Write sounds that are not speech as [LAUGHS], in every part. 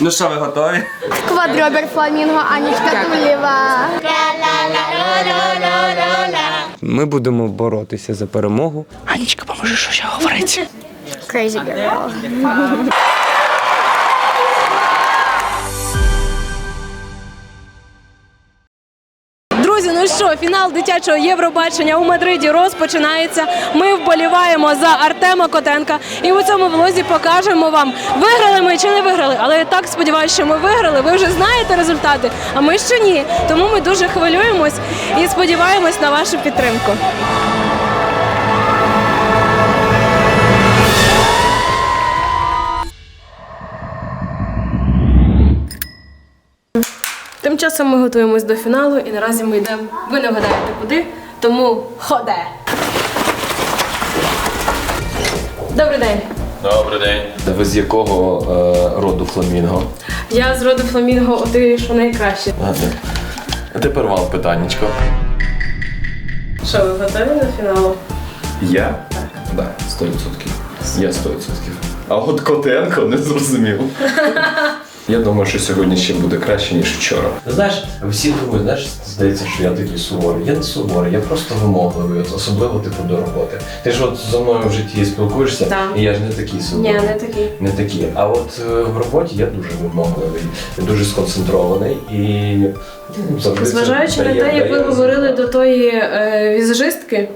Ну що, ви готові? Квадробер фламінго, Анічка Тулєва. Ми будемо боротися за перемогу. Анічка, поможеш, що ще говорити. Crazy girl. Друзі, ну що, фінал дитячого Євробачення у Мадриді розпочинається. Ми вболіваємо за Артема Котенка. І у цьому влозі покажемо вам, виграли ми чи не виграли. Але я так сподіваюся, що ми виграли. Ви вже знаєте результати, а ми ще ні. Тому ми дуже хвилюємось і сподіваємось на вашу підтримку. Тим часом ми готуємось до фіналу і наразі ми йдемо. Ви не вгадаєте куди, тому ходе. Добрий день. Добрий день. Та ви з якого е, роду фламінго? Я з роду Фламінго, ти що найкраще. А. А тепер вам питаннячко. Що, ви готові до фіналу? Я? Так. Да, 100%. Я 100%. А от Котенко не зрозумів. [LAUGHS] Я думаю, що сьогодні ще буде краще, ніж вчора. Знаєш, всі думають, знаєш, здається, що я такий суворий. Я не суворий, я просто вимогливий, от особливо типу до роботи. Ти ж от зі мною в житті спілкуєшся, Так. і я ж не такий суворий. Ні, не такий. не такі. А от е, в роботі я дуже вимогливий, дуже сконцентрований і ну, завжди. це Зважаючи на дає- те, як ви дає говорили до тої е, візажистки,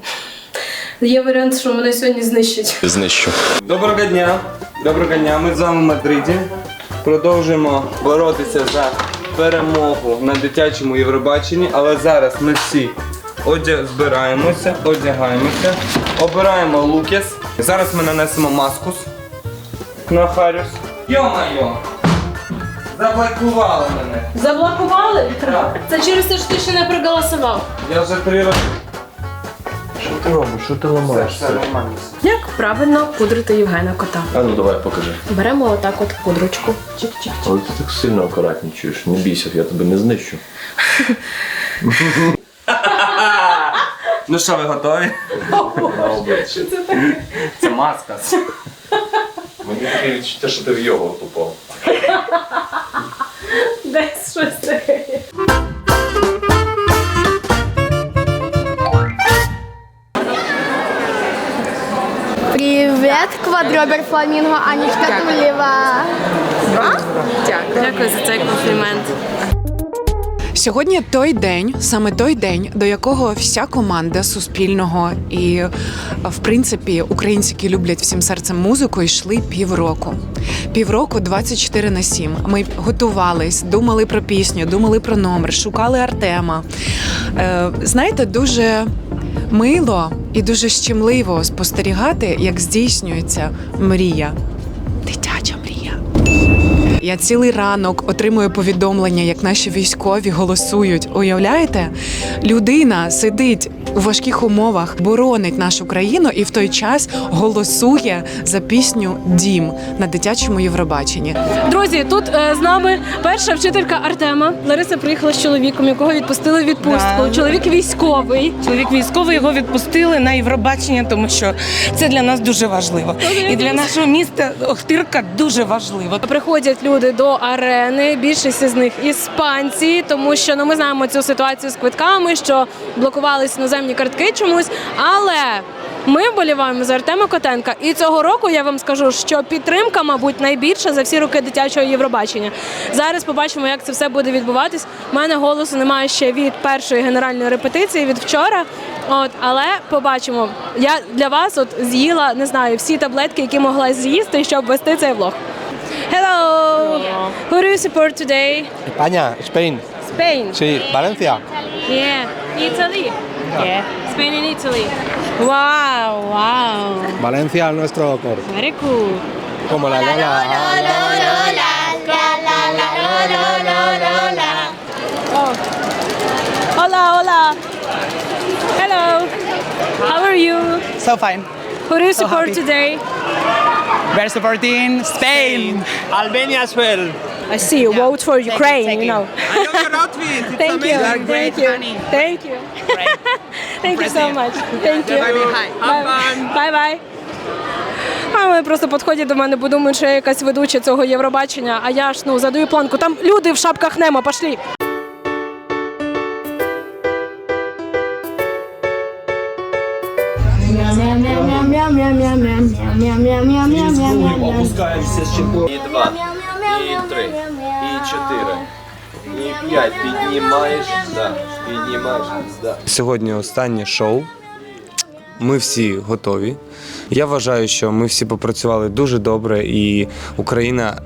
є варіант, що мене сьогодні знищать. Знищу. Доброго дня! Доброго дня! Ми з вами в Мадриді. Продовжуємо боротися за перемогу на дитячому Євробаченні, але зараз ми всі одя... збираємося, одягаємося, обираємо лукес. Зараз ми нанесемо маскус на Харюс. Йо-майо! Заблокували мене. Заблокували? Це через те, що ти ще не проголосував. Я вже три роки. Робиш? Що ти ламаєш? все нормально. Як правильно пудрити Євгена кота? А ну давай покажи. Беремо отак от пудрочку. Чик-чик. Але ти так сильно акуратничаєш. Не бійся, я тебе не знищу. Ну що, ви готові? Це маска. Мені таке відчуття, що ти в його попав. Квадробер фламінго, Анічка Тулєва. Дякую за цей комплімент. Сьогодні той день, саме той день, до якого вся команда Суспільного і, в принципі, українці, які люблять всім серцем музику, йшли півроку. Півроку 24 на 7. Ми готувались, думали про пісню, думали про номер, шукали Артема. Е, знаєте, дуже мило і дуже щемливо спостерігати, як здійснюється мрія. Дитяча мрія. Я цілий ранок отримую повідомлення, як наші військові голосують. Уявляєте? Людина сидить у важких умовах, боронить нашу країну і в той час голосує за пісню Дім на дитячому Євробаченні. Друзі, тут е, з нами перша вчителька Артема. Лариса приїхала з чоловіком, якого відпустили в відпустку. Да. Чоловік військовий. Чоловік військовий його відпустили на Євробачення, тому що це для нас дуже важливо. І для нашого міста Охтирка дуже важливо. Приходять люди до арени. Більшість із них іспанці, тому що ну ми знаємо цю ситуацію з квитками, що блокувались іноземні картки чомусь. Але ми вболіваємо за Артема Котенка. І цього року я вам скажу, що підтримка, мабуть, найбільша за всі роки дитячого Євробачення. Зараз побачимо, як це все буде відбуватись. У мене голосу немає ще від першої генеральної репетиції від вчора. От, але побачимо. Я для вас от з'їла не знаю всі таблетки, які могла з'їсти, щоб вести цей влог. Hello. Who do you support today? España, Spain. Spain. Sí, Valencia. Yeah. Italy. Yeah. Spain and Italy. Wow, wow. Valencia es nuestro cor. Very cool. Como la Lola. Oh. Hola, hola. Hello. How are you? So fine. Who do you support happy. today? We're supporting Spain. Albania as well. I see you vote for Ukraine, thank you you. know. I love your outfit. It's Thank you. amazing. Thank you. Thank you. Thank you so much. Thank you. Bye. Have fun. Bye bye. А вони просто підходять до мене, бо думають, що я якась ведуча цього Євробачення, а я ж ну задаю планку. Там люди в шапках Немо, пошлі. Опускаємося ще І два, і три, і чотири, і п'ять. Піднімаєш, да. Піднімаєш, да. Сьогодні останнє шоу. Ми всі готові. Я вважаю, що ми всі попрацювали дуже добре, і Україна.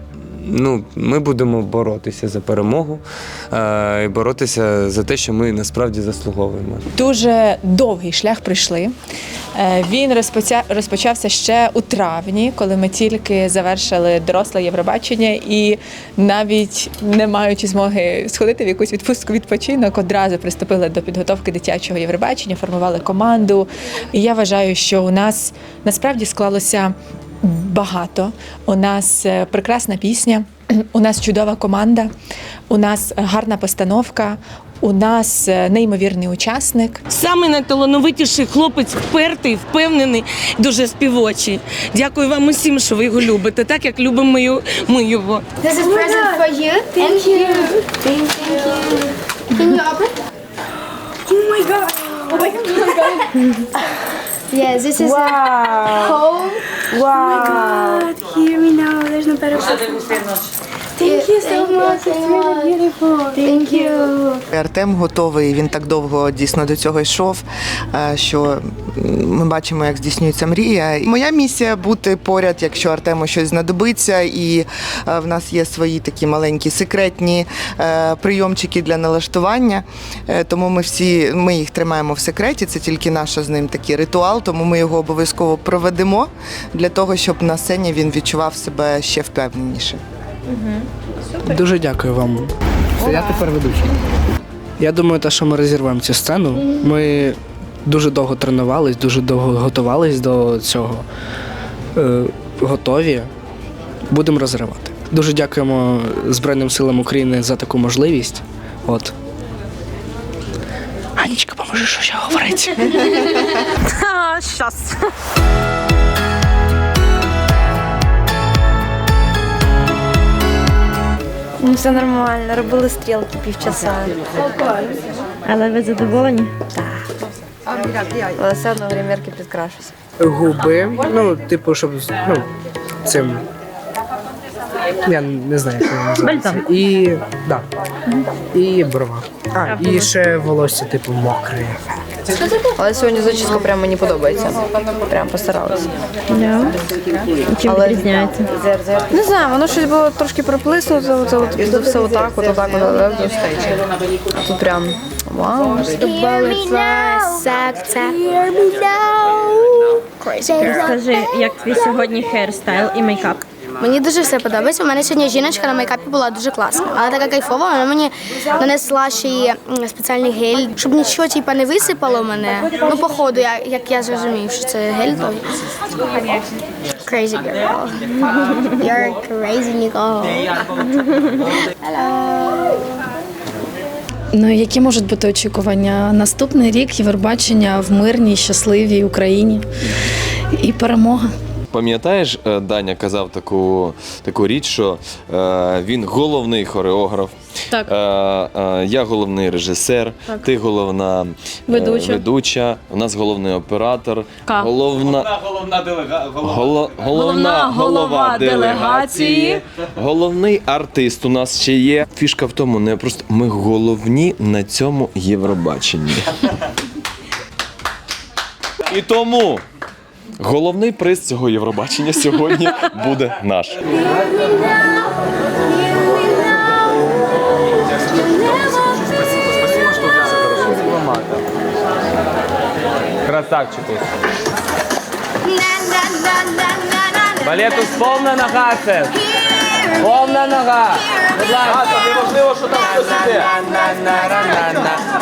Ну, ми будемо боротися за перемогу е, і боротися за те, що ми насправді заслуговуємо. Дуже довгий шлях пройшли. Е, Він розпоча- розпочався ще у травні, коли ми тільки завершили доросле Євробачення, і навіть не маючи змоги сходити в якусь відпустку відпочинок, одразу приступили до підготовки дитячого Євробачення, формували команду. І я вважаю, що у нас насправді склалося багато. У нас е, прекрасна пісня, у нас чудова команда, у нас гарна постановка. У нас е, неймовірний учасник. Саме найталановитіший хлопець, впертий, впевнений, дуже співочий. Дякую вам усім, що ви його любите, так як любимо ми його- This is present for you. Thank you. Thank you. Can you open? Oh my god. Oh my god. yes, this is a home. Wow. Oh my god. Hear me now. There's no better Thank you so much. It's really beautiful. Thank you. Артем готовий. Він так довго дійсно до цього йшов. е, Що ми бачимо, як здійснюється мрія. Моя місія бути поряд, якщо Артему щось знадобиться. І е, в нас є свої такі маленькі секретні е, прийомчики для налаштування. Тому ми всі ми їх тримаємо в секреті. Це тільки наш з ним такий ритуал. Тому ми його обов'язково проведемо для того, щоб на сцені він відчував себе ще впевненіше. Дуже дякую вам. Це я тепер ведучий. Я думаю, те, що ми розірвемо цю сцену. Ми дуже довго тренувались, дуже довго готувались до цього. Е, готові. Будемо розривати. Дуже дякуємо Збройним силам України за таку можливість. От. Анічка, поможи, що ще говорити. [LAUGHS] Щас. Все нормально. Робили стрілки півчаса. Але ви задоволені? Але все одно гримерки підкрашуся. Губи. Ну, типу, щоб ну, цим. Я не знаю, як це називається. І. Да. І брова. А, і ще волосся, типу, мокре. Але сьогодні зачіска прямо мені подобається. Прям постаралася. Чим Але- відрізняється? Не знаю, воно щось було трошки приплиснуто, оце от все, все отак, от отак, от отак. А тут прям вау. Скажи, як твій сьогодні хейрстайл і мейкап? Мені дуже все подобається. У мене сьогодні жіночка на мейкапі була дуже класна. Але така кайфова, вона мені нанесла ще й спеціальний гель, щоб нічого типа не висипало мене. Ну, походу, я, як я зрозумів, що це гель, то crazy girl. [LAUGHS] You're crazy, Nicole. Ну, які можуть бути очікування? Наступний рік Євробачення в мирній, щасливій Україні і перемога. Пам'ятаєш, е, Даня казав таку, таку річ, що е, він головний хореограф. Так. Е, е, я головний режисер, Так. ти головна е, Ведуча. ведуча, у нас головний оператор, Ка. головна, Головна делега... голо- Головна головна голова голова делегації, делегації. головний артист у нас ще є. Фішка в тому, не просто ми головні на цьому Євробаченні. [LAUGHS] І тому головний приз цього Євробачення сьогодні буде наш. Красавчики. Балету повна нога це. Повна нога. Будь ласка. Неважливо, що там хтось іде.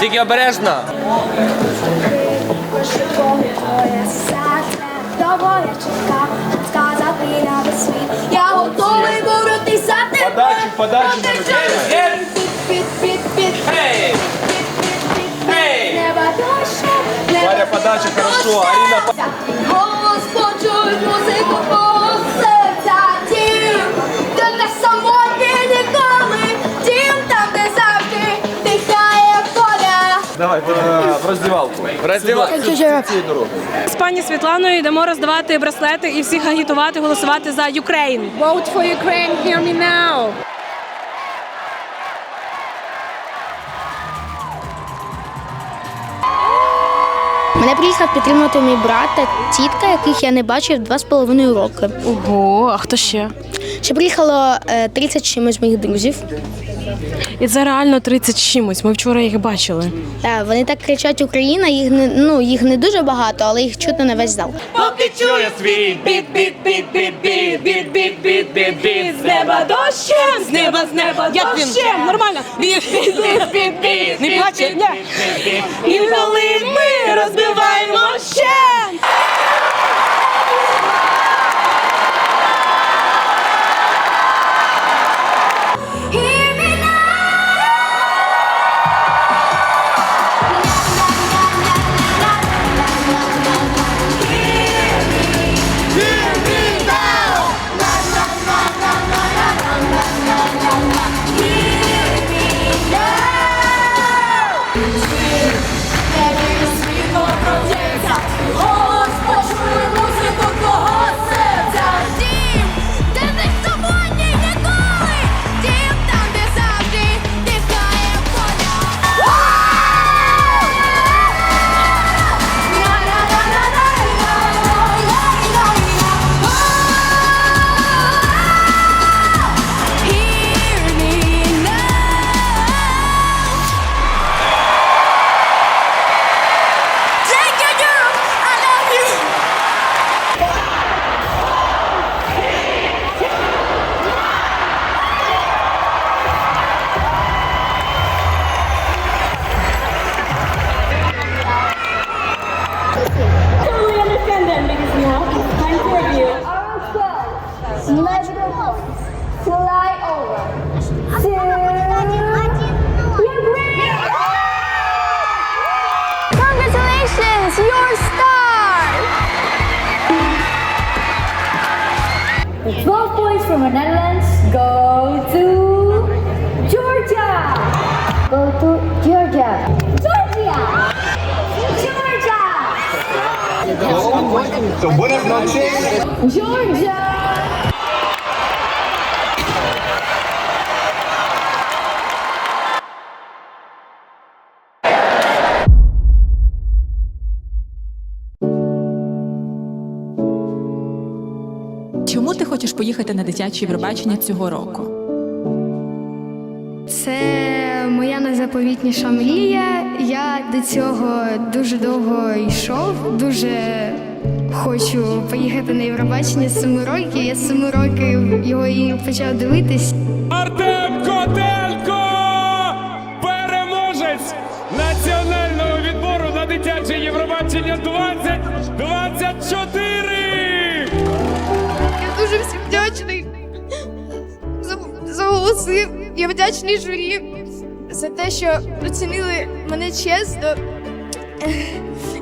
Тільки обережно. Я готовий боротися. Подачу, подачу на людей. Варя, подача, хорошо. Аріна, Голос В роздівалку. Роздівайся. Цієї дороги. З пані Світланою йдемо роздавати браслети і всіх агітувати, голосувати за Україн. Vote for Ukraine, hear me now. Мене приїхав підтримати мій брат та тітка, яких я не бачив два з половиною роки. Ого, а хто ще? Ще приїхало е, 30 чимось моїх друзів. І це реально 30 чимось. Ми вчора їх бачили. Та вони так кричать Україна, їх не ну їх не дуже багато, але їх чутно на весь зал. Поки чує свій біт, біт, біт, біт, біт, біт, біт, біт, біт, біт, з неба дощем, з неба, з неба дощем. Нормально. Біт, біт, біт, біт, біт, Не плаче? Ні. І коли ми розбиваємо ще. Let's go, boys from the Netherlands. Go to Georgia. Go to Georgia. Georgia. Georgia. Georgia. Georgia. Поїхати на дитяче Євробачення цього року? Це моя найзаповітніша мрія. Я до цього дуже довго йшов. Дуже хочу поїхати на Євробачення з семи років. Я з семи років його і почав дивитись. Артем Котенко! Переможець національного відбору на дитяче Євробачення 2024! За. Я вдячний журі за те, що оцінили мене чесно. [LAUGHS]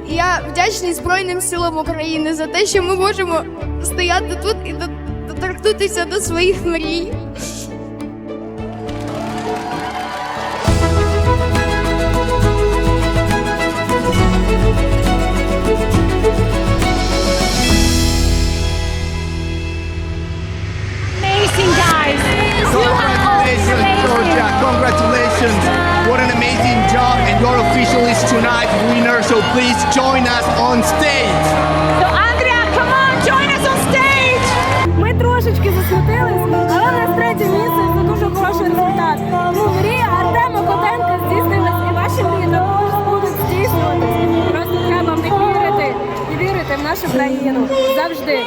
Я вдячний Збройним силам України за те, що ми можемо стояти тут і доторкнутися до своїх мрій. Congratulations, Georgia. Congratulations. What an amazing job. And your official is tonight winner. So please join us on stage. So Andrea, come on, join us on stage. Ми трошечки засмутились, але в нас третє місце це дуже хороший результат. Ну, мрія Артема Котенка здійснилась, і ваші мрії також будуть здійснюватись. Просто треба в них вірити і вірити в нашу країну завжди.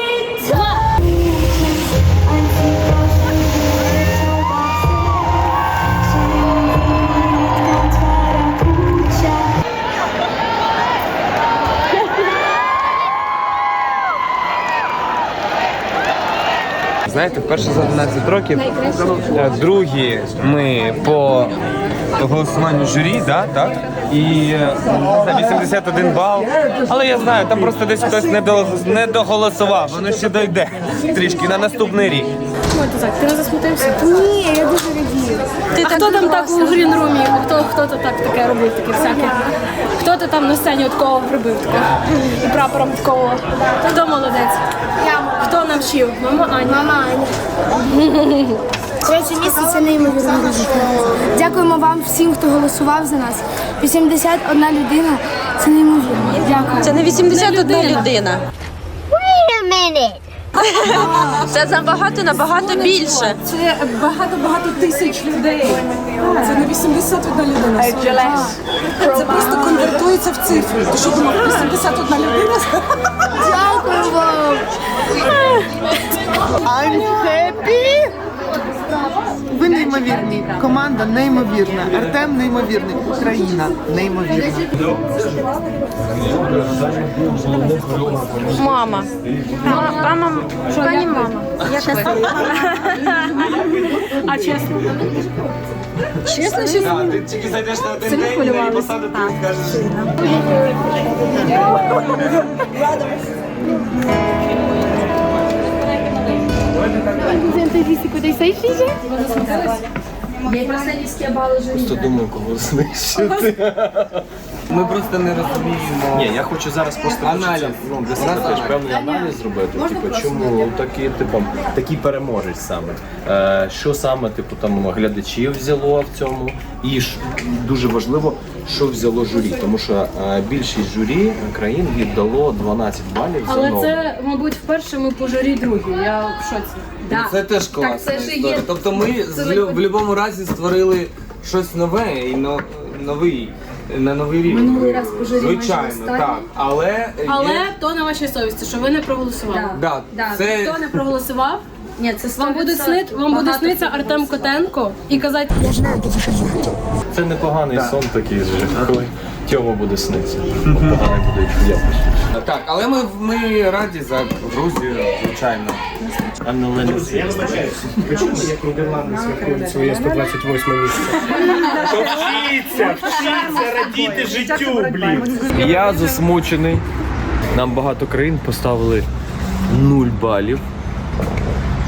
Знаєте, перше за 12 років, е, другі ми по голосуванню журі, да, так? І е, за 81 бал. Але я знаю, там просто десь хтось не, до, не доголосував, воно ще дойде трішки на наступний рік. Ти не засмутився? Ні, я дуже радію. Ти хто там так у грінрумі, хто, хто то так таке робив, таке всяке. Хто то там на сцені такого робив таке. І прапором такого. Хто молодець? Я. Хто навчив? Мама Аня. Мама Аня. [LAUGHS] Третє місце це неймовірно дуже. Дякуємо вам всім, хто голосував за нас. 81 людина це неймовірно. Дякую. Це не 81 людина. Wait a minute. [LAUGHS] Це набагато набагато більше. Це багато-багато тисяч людей. Це не 81 людина. Це просто конвертується в цифру. Ти що думав, 81 людина? Дякую вам. [LAUGHS] I'm happy! Ви неймовірні. Команда неймовірна. Артем неймовірний. Україна неймовірна. Мама. Мама, пані мама. Ви? А чесно? Чесно, Так, ти тільки зайдеш на один день і посаду ти скажеш. Просто думаю, кого знищити. Ми просто не розуміємо. Ні, я хочу зараз просто Аналіз. ну, для себе теж певний аналіз зробити. Типу, чому такий, типу, такий переможець саме. Е, що саме, типу, там глядачів взяло в цьому, і ж дуже важливо, що взяло журі, тому що е, більшість журі країн віддало 12 балів за Але нову. це, мабуть, вперше ми по журі другі. Я в шоці. Це теж класна це ж і є- Тобто ми з- в лю- в будь-якому разі створили щось нове і но- новий. На новий рівень. Минулий раз по журі майже Звичайно, останній. так. Але, Але є... то на вашій совісті, що ви не проголосували. да, це... Хто не проголосував? Ні, це вам буде снит, вам буде сниться Артем Котенко і казати, Це непоганий сон такий, коли Тьома буде снитися. Поганий буде якось. Так, але ми, ми раді за Грузію, звичайно. А не Леніс. Як Нідерланди святкують своє 128 місце. Вчіться, вчіться радіти життю, блін. Я засмучений. Нам багато країн поставили 0 балів.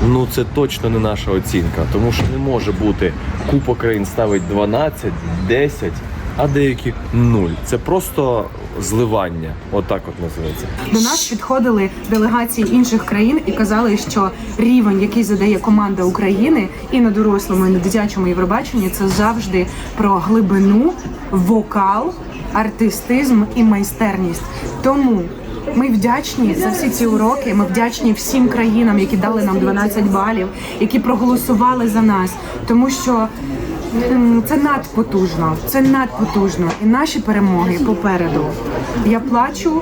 Ну це точно не наша оцінка, тому що не може бути купа країн ставить 12, 10, а деякі 0. Це просто зливання. Отак от називається. До нас підходили делегації інших країн і казали, що рівень, який задає команда України і на дорослому, і на дитячому Євробаченні, це завжди про глибину, вокал, артистизм і майстерність. Тому ми вдячні за всі ці уроки. Ми вдячні всім країнам, які дали нам 12 балів, які проголосували за нас, тому що. Це надпотужно, це надпотужно. І наші перемоги попереду. Я плачу,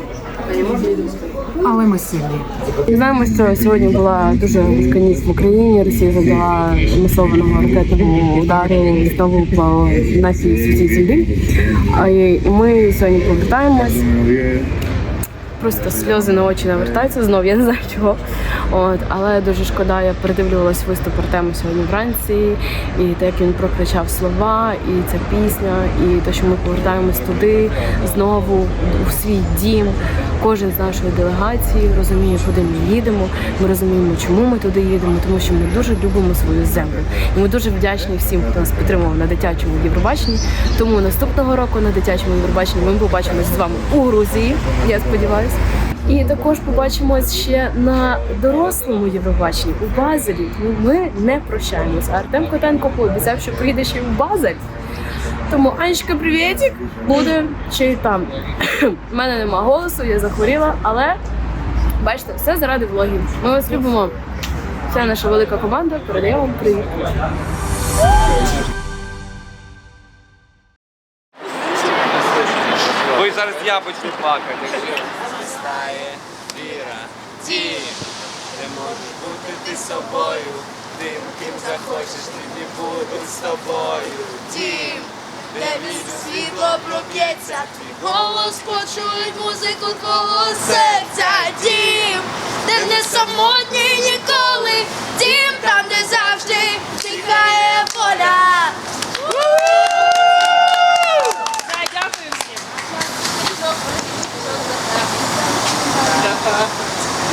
але ми сильні. Знаємо, що сьогодні була дуже важка в Україні. Росія завдала масованого ракетного удару знову по нашій святій землі. І ми сьогодні повертаємось. Просто сльози на очі навертаються знов, я не знаю чого. От, але дуже шкода, я передивлювалась виступ Артема сьогодні вранці, і те, як він прокричав слова, і ця пісня, і те, що ми повертаємось туди знову у свій дім. Кожен з нашої делегації розуміє, куди ми їдемо. Ми розуміємо, чому ми туди їдемо, тому що ми дуже любимо свою землю. І ми дуже вдячні всім, хто нас підтримував на дитячому Євробаченні. Тому наступного року на дитячому Євробаченні ми побачимось з вами у Грузії. Я сподіваюся. І також побачимось ще на дорослому Євробаченні у Базелі. Тому ми не прощаємось. А Артем Котенко пообіцяв, що приїде ще у Базель. Тому Анечка, привітик, буде ще й там. У мене нема голосу, я захворіла, але бачите, все заради влогів. Ми вас любимо. Це наша велика команда. Передає вам привіт. Ви зараз я почну плакати виростає віра, дім, де можеш бути ти собою, тим, ким захочеш, тоді буду з тобою. Дім, де місце світло проб'ється, твій голос почують музику твого серця, дім, де не самотні ніколи, дім там, де завжди чекає воля. dá tá? pra